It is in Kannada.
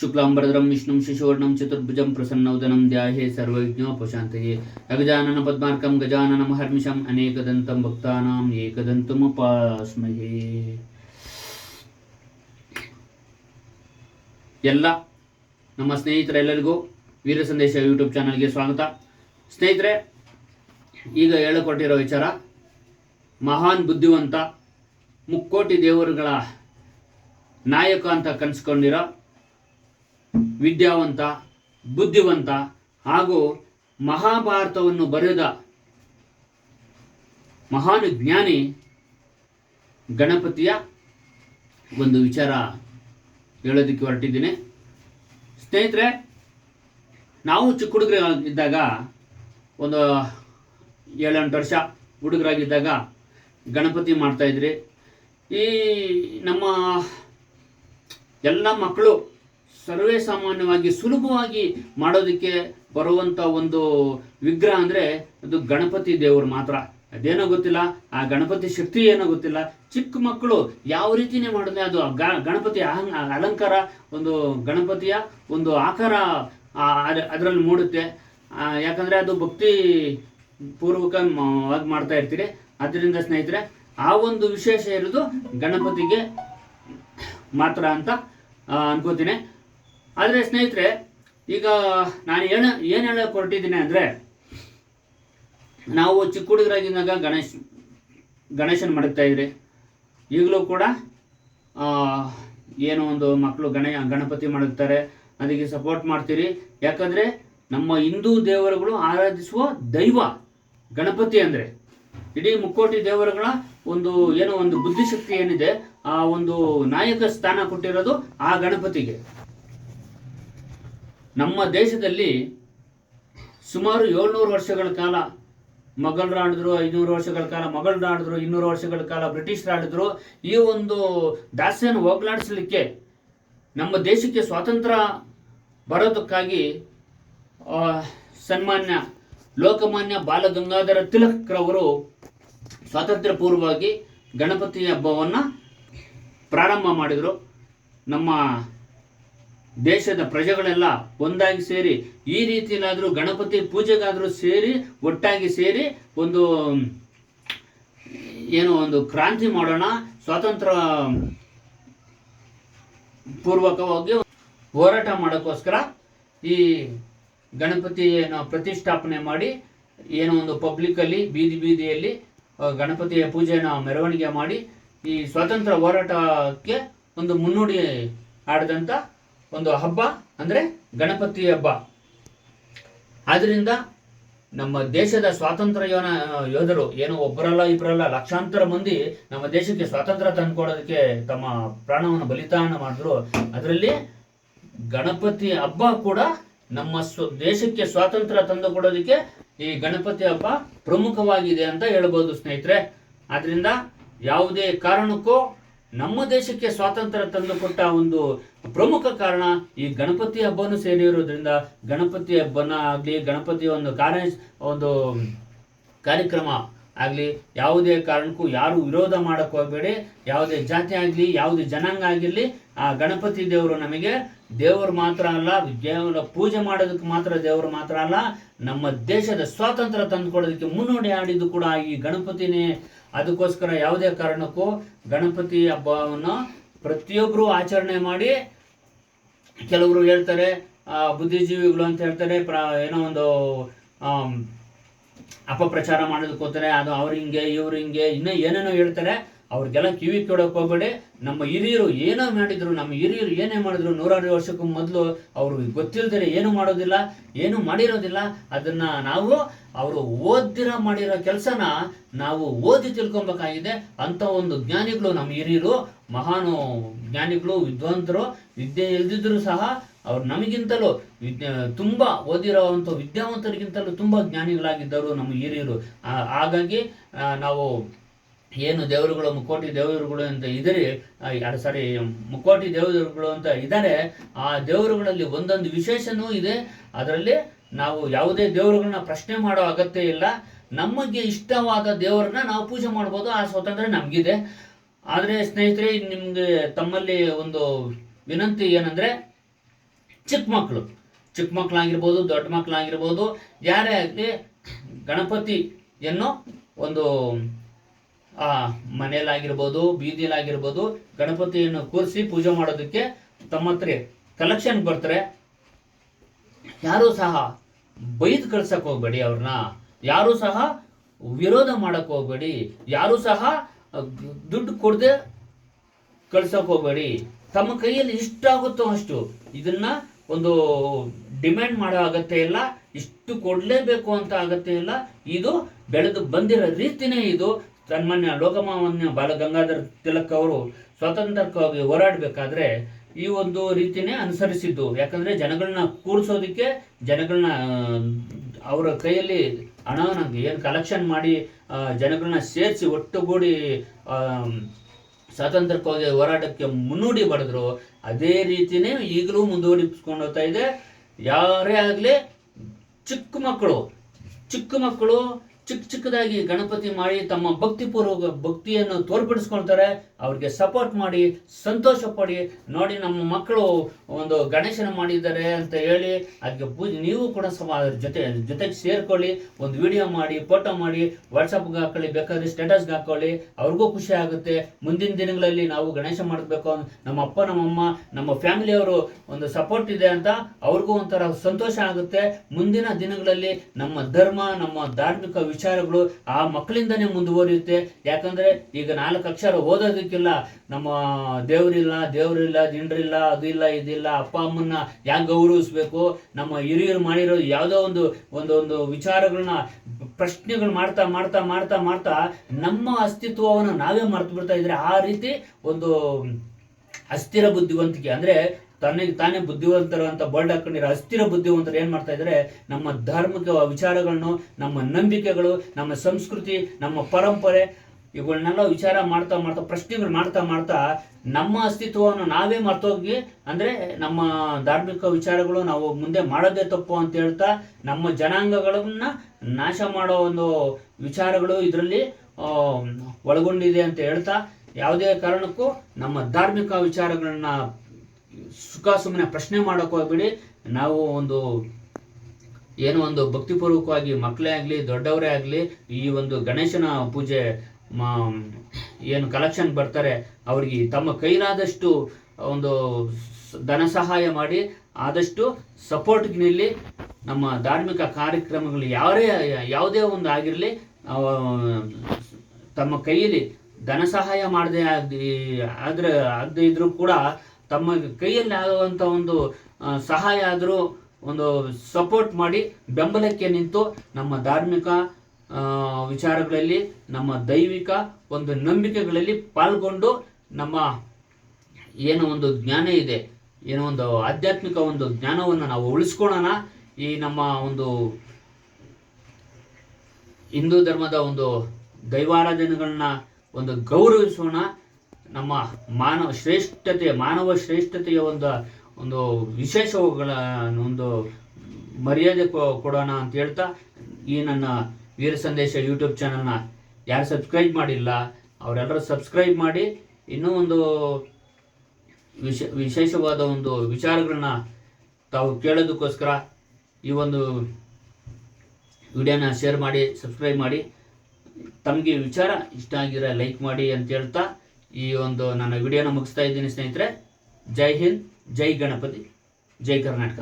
ಶುಕ್ಲಾಂಬರಧರಂ ವಿಷ್ಣುಂ ಶಿಶುವರ್ಣಂ ಚತುರ್ಭುಜಂ ಪ್ರಸನ್ನೌದನಂ ಧ್ಯಾಹೇ ಸರ್ವವಿಘ್ನೋಪಶಾಂತಯೇ ಅಗಜಾನನ ಪದ್ಮಾರ್ಕಂ ಗಜಾನನಂ ಹರ್ಮಿಷಂ ಅನೇಕದಂತಂ ಭಕ್ತಾನಾಂ ಏಕದಂತಮುಪಾಸ್ಮಹೇ ಎಲ್ಲ ನಮ್ಮ ಸ್ನೇಹಿತರೆಲ್ಲರಿಗೂ ವೀರ ಸಂದೇಶ ಯೂಟ್ಯೂಬ್ ಚಾನಲ್ಗೆ ಸ್ವಾಗತ. ಸ್ನೇಹಿತರೆ, ಈಗ ಹೇಳಿಕೊಟ್ಟಿರೋ ವಿಚಾರ, ಮಹಾನ್ ಬುದ್ಧಿವಂತ, ಮುಕ್ಕೋಟಿ ದೇವರುಗಳ ನಾಯಕ ಅಂತ ಕನ್ಸ್ಕೊಂಡಿರೋ ವಿದ್ಯಾವಂತ, ಬುದ್ಧಿವಂತ ಹಾಗೂ ಮಹಾಭಾರತವನ್ನು ಬರೆದ ಮಹಾನ್ ಜ್ಞಾನಿ ಗಣಪತಿಯ ಒಂದು ವಿಚಾರ ಹೇಳೋದಕ್ಕೆ ಹೊರಟಿದ್ದೀನಿ. ಸ್ನೇಹಿತರೆ, ನಾವು ಚಿಕ್ಕ ಹುಡುಗರ ಇದ್ದಾಗ ಒಂದು ಏಳೆಂಟು ವರ್ಷ ಹುಡುಗರಾಗಿದ್ದಾಗ ಗಣಪತಿ ಮಾಡ್ತಾಯಿದ್ರಿ ಈ ನಮ್ಮ ಎಲ್ಲ ಮಕ್ಕಳು ಸರ್ವೇ ಸಾಮಾನ್ಯವಾಗಿ ಸುಲಭವಾಗಿ ಮಾಡೋದಕ್ಕೆ ಬರುವಂಥ ಒಂದು ವಿಗ್ರಹ ಅಂದರೆ ಅದು ಗಣಪತಿ ದೇವರು ಮಾತ್ರ. ಅದೇನೋ ಗೊತ್ತಿಲ್ಲ, ಆ ಗಣಪತಿ ಶಕ್ತಿ ಏನೋ ಗೊತ್ತಿಲ್ಲ. ಚಿಕ್ಕ ಮಕ್ಕಳು ಯಾವ ರೀತಿನೇ ಮಾಡಿದ್ರೆ ಅದು ಗಣಪತಿ ಅಲಂಕಾರ ಒಂದು ಗಣಪತಿಯ ಒಂದು ಆಕಾರ ಅದರಲ್ಲಿ ಮೂಡುತ್ತೆ. ಯಾಕಂದರೆ ಅದು ಭಕ್ತಿ ಪೂರ್ವಕವಾಗಿ ಮಾಡ್ತಾ ಇರ್ತೀರಿ. ಅದರಿಂದ ಸ್ನೇಹಿತರೆ, ಆ ಒಂದು ವಿಶೇಷ ಇರೋದು ಗಣಪತಿಗೆ ಮಾತ್ರ ಅಂತ ಅನ್ಕೋತೀನಿ. ಆದರೆ ಸ್ನೇಹಿತರೆ, ಈಗ ನಾನು ಏನು ಏನು ಹೇಳಕ್ಕೆ ಹೊರಟಿದ್ದೀನಿ ಅಂದರೆ, ನಾವು ಚಿಕ್ಕ ಹುಡುಗರಾಗಿದ್ದಾಗ ಗಣೇಶ್, ಗಣೇಶನ ಮಡಗ್ತಾ ಇದ್ರಿ. ಈಗಲೂ ಕೂಡ ಏನೋ ಒಂದು ಮಕ್ಕಳು ಗಣ, ಗಣಪತಿ ಮಡಗ್ತಾರೆ, ಅದಕ್ಕೆ ಸಪೋರ್ಟ್ ಮಾಡ್ತೀರಿ. ಯಾಕಂದರೆ ನಮ್ಮ ಹಿಂದೂ ದೇವರುಗಳು ಆರಾಧಿಸುವ ದೈವ ಗಣಪತಿ ಅಂದರೆ, ಇಡೀ ಮುಕ್ಕೋಟಿ ದೇವರುಗಳ ಒಂದು ಏನೋ ಒಂದು ಬುದ್ಧಿಶಕ್ತಿ ಏನಿದೆ, ಆ ಒಂದು ನಾಯಕ ಸ್ಥಾನ ಕೊಟ್ಟಿರೋದು ಆ ಗಣಪತಿಗೆ. ನಮ್ಮ ದೇಶದಲ್ಲಿ ಸುಮಾರು ಏಳ್ನೂರು ವರ್ಷಗಳ ಕಾಲ ಮೊಘಲರು ಆಡಿದ್ರು ಐನೂರು ವರ್ಷಗಳ ಕಾಲ ಮೊಘಲರು ಆಡಿದ್ರು ಇನ್ನೂರು ವರ್ಷಗಳ ಕಾಲ ಬ್ರಿಟಿಷರು ಆಡಿದ್ರು ಈ ಒಂದು ದಾಸ್ಯನ ಹೋಗ್ಲಾಡಿಸ್ಲಿಕ್ಕೆ ನಮ್ಮ ದೇಶಕ್ಕೆ ಸ್ವಾತಂತ್ರ್ಯ ಬರೋದಕ್ಕಾಗಿ ಸನ್ಮಾನ್ಯ, ಲೋಕಮಾನ್ಯ ಬಾಲಗಂಗಾಧರ ತಿಲಕ್ರವರು ಸ್ವಾತಂತ್ರ್ಯ ಪೂರ್ವವಾಗಿ ಗಣಪತಿ ಹಬ್ಬವನ್ನು ಪ್ರಾರಂಭ ಮಾಡಿದರು. ನಮ್ಮ ದೇಶದ ಪ್ರಜೆಗಳೆಲ್ಲ ಒಂದಾಗಿ ಸೇರಿ, ಈ ರೀತಿಯಲ್ಲಾದರೂ ಗಣಪತಿ ಪೂಜೆಗಾದರೂ ಸೇರಿ, ಒಟ್ಟಾಗಿ ಸೇರಿ ಒಂದು, ಏನು ಒಂದು ಕ್ರಾಂತಿ ಮಾಡೋಣ, ಸ್ವಾತಂತ್ರ್ಯ ಪೂರ್ವಕವಾಗಿ ಹೋರಾಟ ಮಾಡೋಕ್ಕೋಸ್ಕರ ಈ ಗಣಪತಿಯನ್ನು ಪ್ರತಿಷ್ಠಾಪನೆ ಮಾಡಿ, ಏನೋ ಒಂದು ಪಬ್ಲಿಕ್ಕಲ್ಲಿ ಬೀದಿ ಬೀದಿಯಲ್ಲಿ ಗಣಪತಿಯ ಪೂಜೆಯನ್ನು ಮೆರವಣಿಗೆ ಮಾಡಿ, ಈ ಸ್ವಾತಂತ್ರ್ಯ ಹೋರಾಟಕ್ಕೆ ಒಂದು ಮುನ್ನುಡಿ ಆಡಿದಂಥ ಒಂದು ಹಬ್ಬ ಅಂದರೆ ಗಣಪತಿ ಹಬ್ಬ. ಆದ್ದರಿಂದ ನಮ್ಮ ದೇಶದ ಸ್ವಾತಂತ್ರ್ಯ ಯೋಧರು ಏನು ಒಬ್ಬರಲ್ಲ ಇಬ್ಬರಲ್ಲ ಲಕ್ಷಾಂತರ ಮಂದಿ ನಮ್ಮ ದೇಶಕ್ಕೆ ಸ್ವಾತಂತ್ರ್ಯ ತಂದುಕೊಡೋದಕ್ಕೆ ತಮ್ಮ ಪ್ರಾಣವನ್ನು ಬಲಿದಾನ ಮಾಡಿದ್ರು. ಅದರಲ್ಲಿ ಗಣಪತಿ ಹಬ್ಬ ಕೂಡ ನಮ್ಮ ಸ್ವ, ದೇಶಕ್ಕೆ ಸ್ವಾತಂತ್ರ್ಯ ತಂದು ಕೊಡೋದಕ್ಕೆ ಈ ಗಣಪತಿ ಹಬ್ಬ ಪ್ರಮುಖವಾಗಿದೆ ಅಂತ ಹೇಳ್ಬೋದು ಸ್ನೇಹಿತರೆ. ಆದ್ರಿಂದ ಯಾವುದೇ ಕಾರಣಕ್ಕೂ ನಮ್ಮ ದೇಶಕ್ಕೆ ಸ್ವಾತಂತ್ರ್ಯ ತಂದುಕೊಟ್ಟ ಒಂದು ಪ್ರಮುಖ ಕಾರಣ ಈ ಗಣಪತಿ ಹಬ್ಬನೂ ಸೇರಿರೋದ್ರಿಂದ ಗಣಪತಿ ಹಬ್ಬನ ಆಗಲಿ ಗಣಪತಿ ಒಂದು ಕಾರ್ಯ, ಒಂದು ಕಾರ್ಯಕ್ರಮ ಆಗಲಿ, ಯಾವುದೇ ಕಾರಣಕ್ಕೂ ಯಾರು ವಿರೋಧ ಮಾಡಕ್ಕೆ ಹೋಗಬೇಡಿ. ಯಾವುದೇ ಜಾತಿ ಆಗಲಿ, ಯಾವುದೇ ಜನಾಂಗ ಆಗಿರಲಿ, ಆ ಗಣಪತಿ ದೇವರು ನಮಗೆ ದೇವರು ಮಾತ್ರ ಅಲ್ಲ ದೇವರ ಪೂಜೆ ಮಾಡೋದಕ್ಕೆ ಮಾತ್ರ ದೇವರು ಮಾತ್ರ ಅಲ್ಲ, ನಮ್ಮ ದೇಶದ ಸ್ವಾತಂತ್ರ್ಯ ತಂದುಕೊಡೋದಕ್ಕೆ ಮುನ್ನೋಡಿ ಆಡಿದ್ದು ಕೂಡ ಈ ಗಣಪತಿನೇ ಅದಕ್ಕೋಸ್ಕರ ಯಾವುದೇ ಕಾರಣಕ್ಕೂ ಗಣಪತಿ ಹಬ್ಬವನ್ನು ಪ್ರತಿಯೊಬ್ಬರು ಆಚರಣೆ ಮಾಡಿ ಕೆಲವರು ಹೇಳ್ತಾರೆ ಬುದ್ಧಿಜೀವಿಗಳು ಅಂತ ಹೇಳ್ತಾರೆ, ಪ್ರ, ಏನೋ ಒಂದು ಅಪಪ್ರಚಾರ ಮಾಡೋದಕ್ಕೋತಾರೆ ಅದು ಅವ್ರು ಹಿಂಗೆ, ಇವ್ರು ಹಿಂಗೆ, ಇನ್ನೂ ಏನೇನೋ ಹೇಳ್ತಾರೆ. ಅವ್ರಿಗೆಲ್ಲ ಕಿವಿ ಕೇಳೋಕೆ ಹೋಗ್ಬೇಡಿ. ನಮ್ಮ ಹಿರಿಯರು ಏನೋ ಮಾಡಿದ್ರು, ನಮ್ಮ ಹಿರಿಯರು ಏನೇ ಮಾಡಿದ್ರು ನೂರಾರು ವರ್ಷಕ್ಕೂ ಮೊದಲು ಅವರು ಗೊತ್ತಿಲ್ದರೆ ಏನು ಮಾಡೋದಿಲ್ಲ, ಏನು ಮಾಡಿರೋದಿಲ್ಲ. ಅದನ್ನ ನಾವು, ಅವರು ಓದಿರ ಮಾಡಿರೋ ಕೆಲಸನ ನಾವು ಓದಿ ತಿಳ್ಕೊಬೇಕಾಗಿದೆ. ಅಂತ ಒಂದು ಜ್ಞಾನಿಗಳು ನಮ್ಮ ಹಿರಿಯರು, ಮಹಾನು ಜ್ಞಾನಿಗಳು ವಿದ್ವಾಂತರು ವಿದ್ಯೆ ಇಲ್ದಿದ್ರು ಸಹ ಅವ್ರು ನಮಗಿಂತಲೂ ವಿದ್ಯೆ, ತುಂಬ ಓದಿರೋವಂಥ ವಿದ್ಯಾವಂತರಿಗಿಂತಲೂ ತುಂಬ ಜ್ಞಾನಿಗಳಾಗಿದ್ದರು ನಮ್ಮ ಹಿರಿಯರು. ಹಾಗಾಗಿ ನಾವು ಏನು ದೇವರುಗಳು, ಮುಕ್ಕೋಟಿ ದೇವರುಗಳು ಅಂತ ಇದ್ದಾರೆ ಸಾರಿ, ಮುಕ್ಕೋಟಿ ದೇವರುಗಳು ಅಂತ ಇದ್ದಾರೆ, ಆ ದೇವರುಗಳಲ್ಲಿ ಒಂದೊಂದು ವಿಶೇಷನೂ ಇದೆ. ಅದರಲ್ಲಿ ನಾವು ಯಾವುದೇ ದೇವರುಗಳನ್ನ ಪ್ರಶ್ನೆ ಮಾಡೋ ಅಗತ್ಯ ಇಲ್ಲ. ನಮಗೆ ಇಷ್ಟವಾದ ದೇವರನ್ನ ನಾವು ಪೂಜೆ ಮಾಡ್ಬೋದು, ಆ ಸ್ವಾತಂತ್ರ್ಯ ನಮಗಿದೆ. ಆದರೆ ಸ್ನೇಹಿತರೆ, ನಿಮಗೆ ತಮ್ಮಲ್ಲಿ ಒಂದು ವಿನಂತಿ ಏನಂದರೆ, ಚಿಕ್ಕ ಮಕ್ಕಳು. ಚಿಕ್ಕ ಮಕ್ಕಳಾಗಿರ್ಬೋದು, ದೊಡ್ಡ ಮಕ್ಕಳಾಗಿರ್ಬೋದು, ಯಾರೇ ಆಗಲಿ ಗಣಪತಿಯನ್ನು ಒಂದು ಆ, ಮನೆಯಲ್ಲಾಗಿರ್ಬೋದು ಬೀದಿಲಾಗಿರ್ಬೋದು ಗಣಪತಿಯನ್ನು ಕೂರಿಸಿ ಪೂಜೆ ಮಾಡೋದಕ್ಕೆ ತಮ್ಮ ಹತ್ರ ಕಲೆಕ್ಷನ್ ಬರ್ತಾರೆ. ಯಾರೂ ಸಹ ಬೈದು ಕಳ್ಸಕ್ ಹೋಗ್ಬೇಡಿ ಅವ್ರನ್ನ. ಯಾರೂ ಸಹ ವಿರೋಧ ಮಾಡಕ್ ಹೋಗ್ಬೇಡಿ. ಯಾರೂ ಸಹ ದುಡ್ಡು ಕೊಡದೆ ಕಳ್ಸಕ್ ಹೋಗ್ಬೇಡಿ. ತಮ್ಮ ಕೈಯಲ್ಲಿ ಇಷ್ಟಾಗುತ್ತೋ ಅಷ್ಟು ಇದನ್ನ ಒಂದು ಡಿಮ್ಯಾಂಡ್ ಮಾಡೋ ಅಗತ್ಯ ಇಲ್ಲ. ಇಷ್ಟು ಕೊಡಲೇಬೇಕು ಅಂತ ಅಗತ್ಯ ಇಲ್ಲ. ಇದು ಬೆಳೆದು ಬಂದಿರೋ ರೀತಿನೇ ಇದು. ಸನ್ಮಾನ್ಯ ಲೋಕಮಾನ್ಯ ಬಾಲಗಂಗಾಧರ್ ತಿಲಕ್ ಅವರು ಸ್ವಾತಂತ್ರ್ಯಕ್ಕಾಗಿ ಹೋರಾಡಬೇಕಾದ್ರೆ ಈ ಒಂದು ರೀತಿನೇ ಅನುಸರಿಸಿದ್ದು. ಯಾಕಂದ್ರೆ ಜನಗಳನ್ನ ಕೂರಿಸೋದಕ್ಕೆ ಜನಗಳನ್ನ ಅವರ ಕೈಯಲ್ಲಿ ಹಣವನ್ನು ಏನು ಕಲೆಕ್ಷನ್ ಮಾಡಿ ಜನಗಳನ್ನ ಸೇರಿಸಿ ಒಟ್ಟುಗೂಡಿ ಸ್ವಾತಂತ್ರ್ಯಕ್ಕಾಗಿ ಹೋರಾಟಕ್ಕೆ ಮುನ್ನುಡಿ ಬರೆದ್ರು. ಅದೇ ರೀತಿನೇ ಈಗಲೂ ಮುಂದುವರಿಸ್ಕೊಂಡು ಹೋಗ್ತಾ ಇದೆ. ಯಾರೇ ಆಗಲಿ ಚಿಕ್ಕ ಮಕ್ಕಳು ಚಿಕ್ಕ ಮಕ್ಕಳು ಚಿಕ್ಕ ಚಿಕ್ಕದಾಗಿ ಗಣಪತಿ ಮಾಡಿ ತಮ್ಮ ಭಕ್ತಿಪೂರ್ವಕ ಭಕ್ತಿಯನ್ನು ತೋರ್ಪಡಿಸ್ಕೊಳ್ತಾರೆ. ಅವ್ರಿಗೆ ಸಪೋರ್ಟ್ ಮಾಡಿ, ಸಂತೋಷ ಪಡಿ. ನೋಡಿ ನಮ್ಮ ಮಕ್ಕಳು ಒಂದು ಗಣೇಶನ ಮಾಡಿದ್ದಾರೆ ಅಂತ ಹೇಳಿ ಅದಕ್ಕೆ ಪೂಜೆ, ನೀವು ಕೂಡ ಸಮ ಅದ್ರ ಜೊತೆ ಜೊತೆಗೆ ಸೇರ್ಕೊಳ್ಳಿ. ಒಂದು ವಿಡಿಯೋ ಮಾಡಿ ಫೋಟೋ ಮಾಡಿ ವಾಟ್ಸಪ್ಗೆ ಹಾಕೊಳ್ಳಿ, ಬೇಕಾದ್ರೆ ಸ್ಟೇಟಸ್ಗೆ ಹಾಕೊಳ್ಳಿ. ಅವ್ರಿಗೂ ಖುಷಿ ಆಗುತ್ತೆ. ಮುಂದಿನ ದಿನಗಳಲ್ಲಿ ನಾವು ಗಣೇಶ ಮಾಡಬೇಕು ನಮ್ಮ ಅಪ್ಪ ನಮ್ಮಮ್ಮ ನಮ್ಮ ಫ್ಯಾಮಿಲಿಯವರು ಒಂದು ಸಪೋರ್ಟ್ ಇದೆ ಅಂತ ಅವ್ರಿಗೂ ಒಂಥರ ಸಂತೋಷ ಆಗುತ್ತೆ. ಮುಂದಿನ ದಿನಗಳಲ್ಲಿ ನಮ್ಮ ಧರ್ಮ, ನಮ್ಮ ಧಾರ್ಮಿಕ ವಿಚಾರಗಳು ಆ ಮಕ್ಕಳಿಂದನೇ ಮುಂದುವರಿಯುತ್ತೆ. ಯಾಕಂದ್ರೆ ಈಗ ನಾಲ್ಕು ಅಕ್ಷರ ಓದೋದಕ್ಕಿಲ್ಲ. ನಮ್ಮ ದೇವರಿಲ್ಲ ದೇವರಿಲ್ಲ, ದಿಂಡ್ರಿಲ್ಲ, ಅದು ಇಲ್ಲ, ಇದಿಲ್ಲ, ಅಪ್ಪ, ಅಮ್ಮನ್ನ ಯಾಕೆ ಗೌರವಿಸ್ಬೇಕು? ನಮ್ಮ ಹಿರಿಯರು ಮಾಡಿರೋ ಯಾವುದೋ ಒಂದು ಒಂದು ಒಂದು ವಿಚಾರಗಳನ್ನ ಪ್ರಶ್ನೆಗಳು ಮಾಡ್ತಾ ಮಾಡ್ತಾ ಮಾಡ್ತಾ ಮಾಡ್ತಾ ನಮ್ಮ ಅಸ್ತಿತ್ವವನ್ನು ನಾವೇ ಮರ್ತು ಬಿಡ್ತಾ ಇದ್ರೆ ಆ ರೀತಿ ಒಂದು ಅಸ್ಥಿರ ಬುದ್ಧಿವಂತಿಕೆ ಅಂದ್ರೆ ತನಗೆ ತಾನೇ ಬುದ್ಧಿವಂತರು ಅಂತ ಬೋಲ್ಡ್ ಹಾಕೊಂಡಿರೋ ಅಸ್ಥಿರ ಬುದ್ಧಿವಂತರು ಏನು ಮಾಡ್ತಾ ಇದ್ದಾರೆ ನಮ್ಮ ಧಾರ್ಮಿಕ ವಿಚಾರಗಳನ್ನು, ನಮ್ಮ ನಂಬಿಕೆಗಳು, ನಮ್ಮ ಸಂಸ್ಕೃತಿ, ನಮ್ಮ ಪರಂಪರೆ ಇವುಗಳನ್ನೆಲ್ಲ ವಿಚಾರ ಮಾಡ್ತಾ ಮಾಡ್ತಾ, ಪ್ರಶ್ನೆಗಳು ಮಾಡ್ತಾ ಮಾಡ್ತಾ ನಮ್ಮ ಅಸ್ತಿತ್ವವನ್ನು ನಾವೇ ಮರ್ತೋಗಿ, ಅಂದ್ರೆ ನಮ್ಮ ಧಾರ್ಮಿಕ ವಿಚಾರಗಳು ನಾವು ಮುಂದೆ ಮಾಡೋದೇ ತಪ್ಪು ಅಂತ ಹೇಳ್ತಾ, ನಮ್ಮ ಜನಾಂಗಗಳನ್ನ ನಾಶ ಮಾಡೋ ಒಂದು ವಿಚಾರಗಳು ಇದರಲ್ಲಿ ಒಳಗೊಂಡಿದೆ ಅಂತ ಹೇಳ್ತಾ, ಯಾವುದೇ ಕಾರಣಕ್ಕೂ ನಮ್ಮ ಧಾರ್ಮಿಕ ವಿಚಾರಗಳನ್ನ ಸುಖ ಸುಮ್ಮನೆ ಪ್ರಶ್ನೆ ಮಾಡೋಕೆ ಹೋಗ್ಬೇಡಿ. ನಾವು ಒಂದು ಏನೋ ಒಂದು ಭಕ್ತಿಪೂರ್ವಕವಾಗಿ ಮಕ್ಕಳೇ ಆಗಲಿ, ದೊಡ್ಡವರೇ ಆಗಲಿ, ಈ ಒಂದು ಗಣೇಶನ ಪೂಜೆ ಏನು ಕಲೆಕ್ಷನ್ ಬರ್ತಾರೆ, ಅವರಿಗೆ ತಮ್ಮ ಕೈಲಾದಷ್ಟು ಒಂದು ಧನ ಸಹಾಯ ಮಾಡಿ, ಆದಷ್ಟು ಸಪೋರ್ಟ್ ನಿಲ್ಲಿ, ನಮ್ಮ ಧಾರ್ಮಿಕ ಕಾರ್ಯಕ್ರಮಗಳು ಯಾರೇ, ಯಾವುದೇ ಒಂದು ಆಗಿರಲಿ ತಮ್ಮ ಕೈಯಲ್ಲಿ ಧನ ಸಹಾಯ ಮಾಡದೆ ಆದ್ರೆ ಆಗದೆ ಇದ್ರೂ ಕೂಡ ತಮ್ಮ ಕೈಯಲ್ಲಿ ಆಗುವಂಥ ಒಂದು ಸಹಾಯ ಆದರೂ ಒಂದು ಸಪೋರ್ಟ್ ಮಾಡಿ ಬೆಂಬಲಕ್ಕೆ ನಿಂತು ನಮ್ಮ ಧಾರ್ಮಿಕ ವಿಚಾರಗಳಲ್ಲಿ, ನಮ್ಮ ದೈವಿಕ ಒಂದು ನಂಬಿಕೆಗಳಲ್ಲಿ ಪಾಲ್ಗೊಂಡು ನಮ್ಮ ಏನು ಒಂದು ಜ್ಞಾನ ಇದೆ, ಏನೋ ಒಂದು ಆಧ್ಯಾತ್ಮಿಕ ಒಂದು ಜ್ಞಾನವನ್ನು ನಾವು ಉಳಿಸ್ಕೊಳ್ಳೋಣ. ಈ ನಮ್ಮ ಒಂದು ಹಿಂದೂ ಧರ್ಮದ ಒಂದು ದೈವಾರಾಧನೆಗಳನ್ನ ಒಂದು ಗೌರವಿಸೋಣ. ನಮ್ಮ ಮಾನವ ಶ್ರೇಷ್ಠತೆ ಮಾನವ ಶ್ರೇಷ್ಠತೆಯ ಒಂದು ಒಂದು ವಿಶೇಷಗಳ ಒಂದು ಮರ್ಯಾದೆ ಕೊಡೋಣ ಅಂತ ಹೇಳ್ತಾ, ಈ ನನ್ನ ವೀರ ಸಂದೇಶ ಯೂಟ್ಯೂಬ್ ಚಾನಲ್ನ ಯಾರು ಸಬ್ಸ್ಕ್ರೈಬ್ ಮಾಡಿಲ್ಲ, ಅವರೆಲ್ಲರೂ ಸಬ್ಸ್ಕ್ರೈಬ್ ಮಾಡಿ, ಇನ್ನೂ ಒಂದು ವಿಶ, ವಿಶೇಷವಾದ ಒಂದು ವಿಚಾರಗಳನ್ನ ತಾವು ಕೇಳೋದಕ್ಕೋಸ್ಕರ ಈ ಒಂದು ವಿಡಿಯೋನ ಶೇರ್ ಮಾಡಿ, ಸಬ್ಸ್ಕ್ರೈಬ್ ಮಾಡಿ, ತಮಗೆ ವಿಚಾರ ಇಷ್ಟ ಆಗಿರೋ ಲೈಕ್ ಮಾಡಿ ಅಂತ ಹೇಳ್ತಾ ಈ ಒಂದು ನನ್ನ ವಿಡಿಯೋನ ಮುಗಿಸ್ತಾ ಇದ್ದೀನಿ ಸ್ನೇಹಿತರೆ. ಜೈ ಹಿಂದ್ ಜೈ ಗಣಪತಿ ಜೈ ಕರ್ನಾಟಕ.